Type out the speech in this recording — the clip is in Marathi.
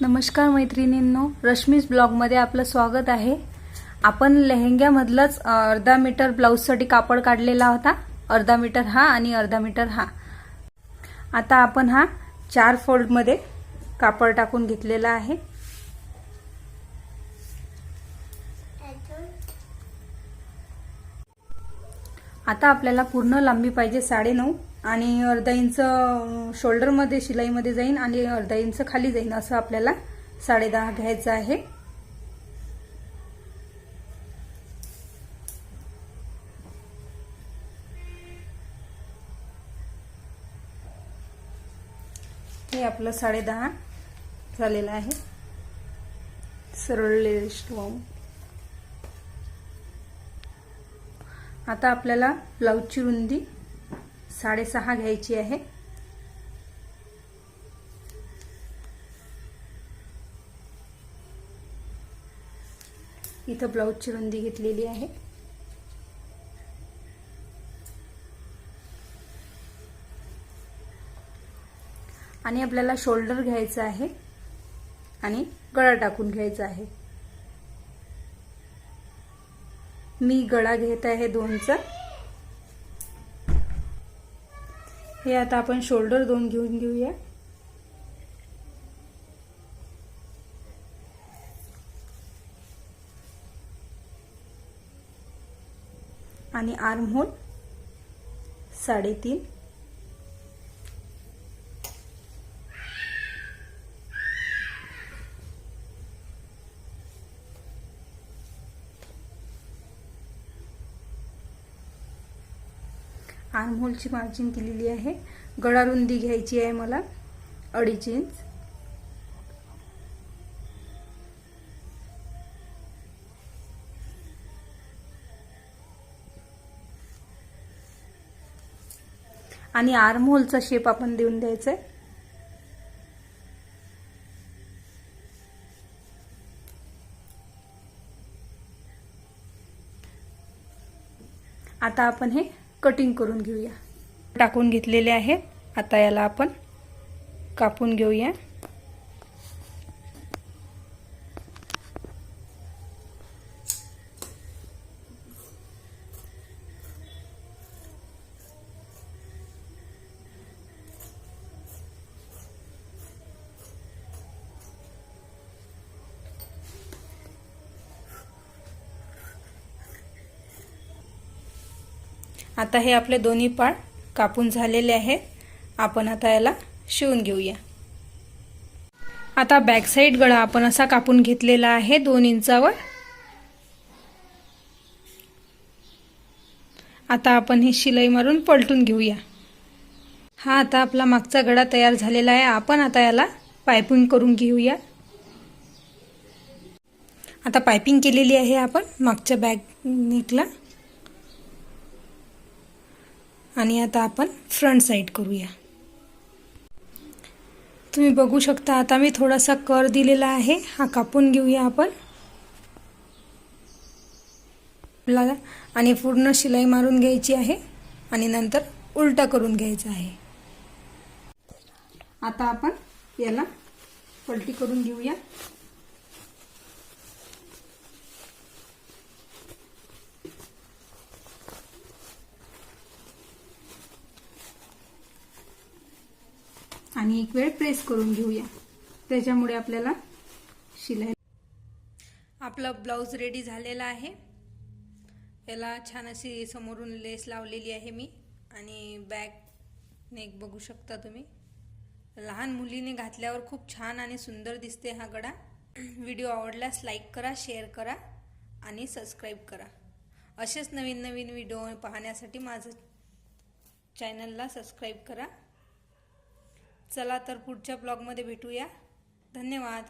नमस्कार मैत्रिणींनो रश्मीज ब्लॉगमध्ये आपलं स्वागत आहे. आपण लेहेंग्यामधलंच अर्धा मीटर ब्लाऊजसाठी कापड काढलेला होता. अर्धा मीटर हा आणि अर्धा मीटर हा. आता आपण हा चार फोल्डमध्ये कापड टाकून घेतलेला आहे. आता आपल्याला पूर्ण लांबी पाहिजे साडेनऊ. आणि अर्धा इंच शोल्डरमध्ये शिलाईमध्ये जाईन आणि अर्धा इंच खाली जाईन असं आपल्याला साडे दहा घ्यायचं आहे. हे आपलं साडे दहा झालेलं आहे. सरळ लिस्ट आता आपल्याला ब्लाऊजची रुंदी साडेसहा घ्यायची आहे. इथं ब्लाऊजची रुंदी घेतलेली आहे. आणि आपल्याला शोल्डर घ्यायचं आहे आणि गळा टाकून घ्यायचा आहे. मी गळा घेत आहे दोनचा. हे आता आपण शोल्डर दोन घेऊन घेऊया. आणि आर्म होल साडेतीन. आर्मोलची मार्जिन केलेली आहे. गळा रुंदी घ्यायची आहे मला. अडीच इंच आणि आर्मोलचा शेप आपण देऊन द्यायचा आहे आता आपण हे कटिंग करून घेऊया. टाकून घेतलेले आहे. आता याला आपण कापून घेऊया. आता हे आपले दोन्ही पाळ कापून झालेले आहेत. आपण आता याला शिवून घेऊया. आता बॅक साईड गळा आपण असा कापून घेतलेला आहे दोन इंचावर. आता आपण ही शिलाई मारून पलटून घेऊया. हा आता आपला मागचा गळा तयार झालेला आहे. आपण आता याला पायपिंग करून घेऊया. आता पायपिंग केलेली आहे आपण मागच्या बॅग नेकला आणि आता आपण फ्रंट साईड करूया. तुम्ही बघू शकता आता मी थोडासा कर दिलेला आहे. हा कापून घेऊया आपण. आपल्याला आणि पूर्ण शिलाई मारून घ्यायची आहे. आणि नंतर उलटा करून घ्यायचा आहे. आता आपण याला पलटी करून घेऊया. आणि एक वेळ प्रेस करून घेऊया. त्याच्यामुळे आपल्याला शिलाई आपला ब्लाऊज रेडी झालेला आहे. याला छान अशी समोरून लेस लावलेली आहे मी. आणि बॅक नेक बघू शकता तुम्ही. लहान मुलीने घातल्यावर खूप छान आणि सुंदर दिसते हा गडा. व्हिडिओ आवडल्यास लाईक करा शेअर करा आणि सबस्क्राईब करा. असेच नवीन नवीन व्हिडिओ पाहण्यासाठी माझं चॅनलला सबस्क्राईब करा. चला तर पुढच्या ब्लॉगमध्ये भेटूया. धन्यवाद.